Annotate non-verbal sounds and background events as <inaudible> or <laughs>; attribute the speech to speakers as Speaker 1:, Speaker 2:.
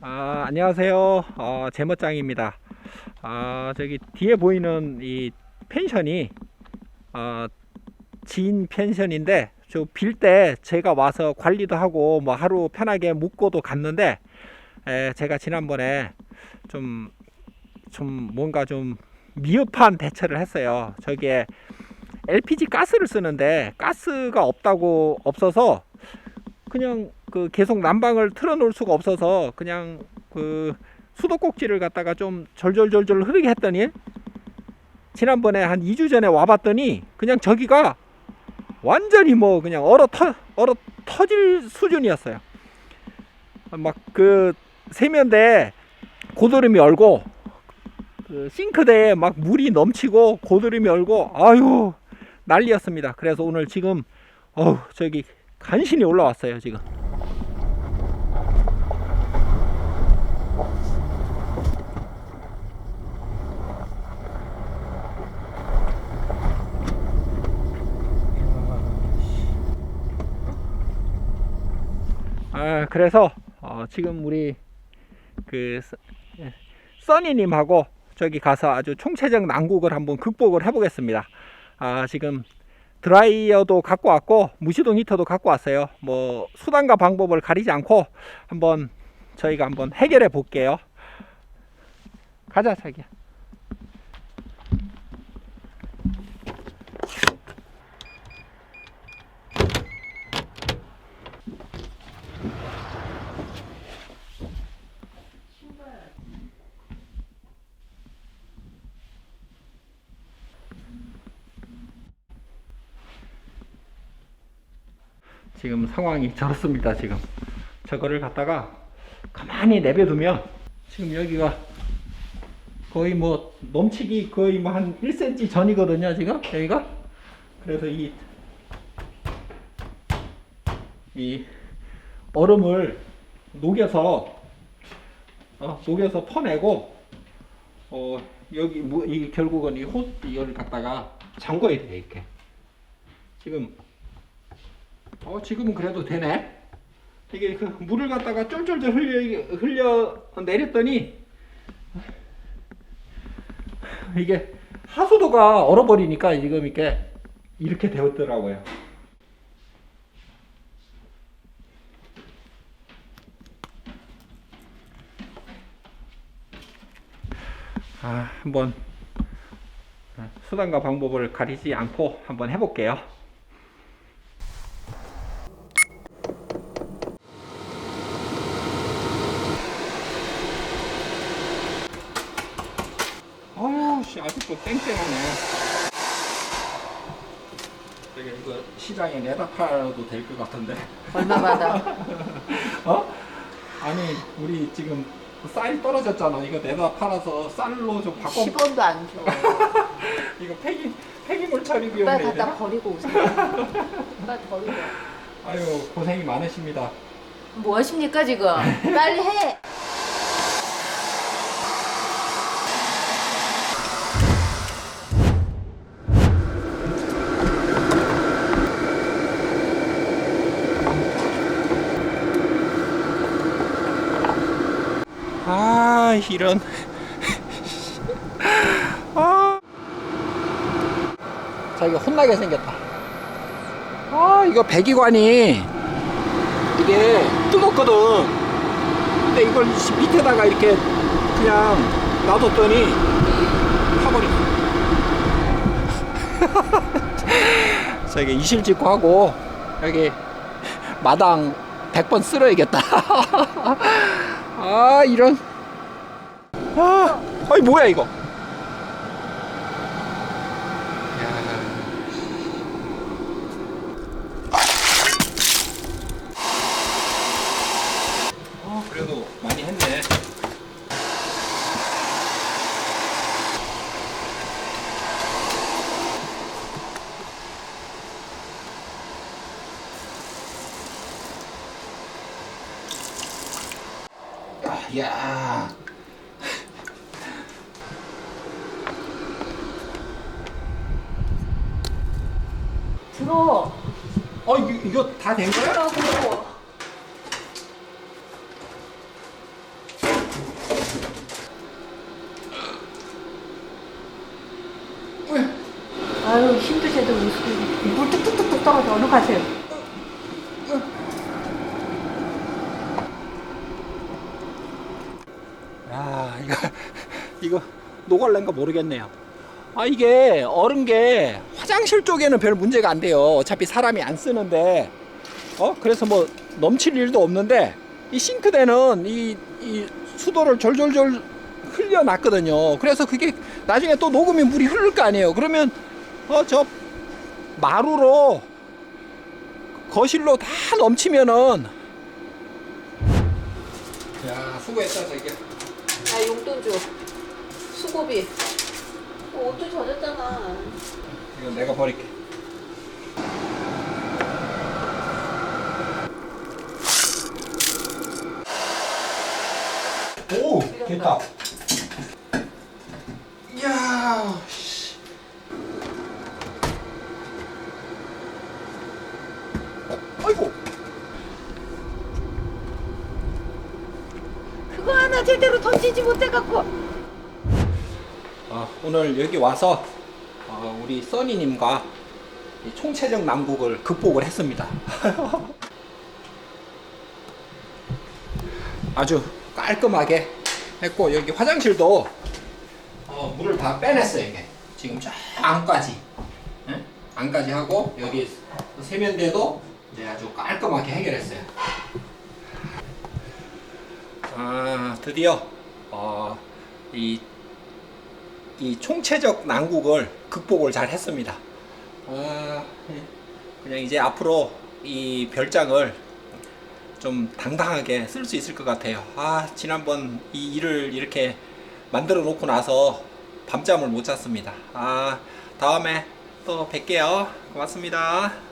Speaker 1: 아, 안녕하세요. 어, 제멋장입니다. 아, 저기 뒤에 보이는 이 펜션이 어, 지인 펜션인데 저 빌 때 제가 와서 관리도 하고 뭐 하루 편하게 묵고도 갔는데 에, 제가 지난번에 좀, 좀 뭔가 좀 미흡한 대처를 했어요. 저기에 LPG 가스를 쓰는데 가스가 없다고 없어서 그냥 그 계속 난방을 틀어놓을 수가 없어서 그냥 그 수도꼭지를 갖다가 좀 절절절절 흐르게 했더니 지난번에 한 2주 전에 와봤더니 그냥 저기가 완전히 뭐 그냥 얼어 터 얼어 터질 수준이었어요. 막 그 세면대 고드름이 얼고 그 싱크대에 막 물이 넘치고 고드름이 얼고 아유 난리였습니다. 그래서 오늘 지금 어우 저기 간신히 올라왔어요 지금. 아 그래서 어, 지금 우리 그 써- 예, 써니님하고 저기 가서 아주 총체적 난국을 한번 극복을 해보겠습니다. 아 지금 드라이어도 갖고 왔고 무시동 히터도 갖고 왔어요. 뭐 수단과 방법을 가리지 않고 한번 저희가 한번 해결해 볼게요. 가자 자기야. 지금 상황이 <laughs> 저렇습니다. 지금 저거를 갖다가 가만히 내버두면 지금 여기가 거의 뭐 넘치기 거의 뭐 한 1cm 전이거든요. 지금 여기가 그래서 이 이 얼음을 녹여서 어, 녹여서 퍼내고 어 여기 뭐 이 결국은 이 호, 이걸 갖다가 잠궈야 돼 이렇게 지금 어 지금은 그래도 되네. 이게 그 물을 갖다가 쫄쫄쫄 흘려 흘려 내렸더니 이게 하수도가 얼어버리니까 지금 이렇게 이렇게 되었더라고요. 아 한번 수단과 방법을 가리지 않고 한번 해볼게요. 씨, 아직도 땡땡하네. 되게 이거 시장에 내다 팔아도 될 것 같은데.
Speaker 2: 얼마 받아? <laughs>
Speaker 1: 어? 아니, 우리 지금 쌀이 떨어졌잖아. 이거 내다 팔아서 쌀로 좀 바꿔.
Speaker 2: 10원도 안 줘. <laughs>
Speaker 1: 이거 폐기, 폐기물 처리
Speaker 2: 빨리 갖다
Speaker 1: 내야
Speaker 2: 버리고 오세요. 빨리 버리고.
Speaker 1: 아유, 고생이 많으십니다.
Speaker 2: 뭐 하십니까 지금? 빨리 해.
Speaker 1: 아, 이런. <laughs> 아. 자기가 혼나게 생겼다. 아, 이거 배기관이 이게 뜨겁거든. 근데 이걸 씨- 밑에다가 이렇게 그냥 놔뒀더니 타버렸어. 저기 이실직고 하고 여기 마당 100번 쓸어야겠다. <laughs> 아 이런 아 아이 뭐야 이거? 어 그래도 많이 어,
Speaker 2: 이거 어
Speaker 1: 이, 이거 다 된 거야?
Speaker 2: 이거라고 아유 힘도 제대로 못 쓰고 물 뚝뚝뚝뚝 떨어져 얼른 가세요
Speaker 1: 아 이거 <laughs> 이거 노갈랜가 모르겠네요. 아 이게 얼은 게 화장실 쪽에는 별 문제가 안 돼요. 어차피 사람이 안 쓰는데 어 그래서 뭐 넘칠 일도 없는데 이 싱크대는 이, 이 수도를 졸졸졸 흘려놨거든요. 그래서 그게 나중에 또 녹으면 물이 흐를 거 아니에요. 그러면 어 저 마루로 거실로 다 넘치면은 야 수고했어 저기.
Speaker 2: 아 용돈 줘. 수고비. 어, 옷도 젖었잖아.
Speaker 1: 이건 내가 버릴게. 오, 됐다. 이야, 씨. 어, 아이고.
Speaker 2: 그거 하나 제대로 던지지 못해갖고.
Speaker 1: 아, 오늘 여기 와서 어, 우리 써니님과 이 총체적 난국을 극복을 했습니다. <laughs> 아주 깔끔하게 했고 여기 화장실도 어, 물을 다 빼냈어요 이게 지금 쫙 안까지 예? 안까지 하고 여기 세면대도 이제 아주 깔끔하게 해결했어요. 아 드디어 어, 이, 이 총체적 난국을 극복을 잘 했습니다. 아, 예. 그냥 이제 앞으로 이 별장을 좀 당당하게 쓸 수 있을 것 같아요. 아, 지난번 이 일을 이렇게 만들어 놓고 나서 밤잠을 못 잤습니다. 아, 다음에 또 뵐게요. 고맙습니다.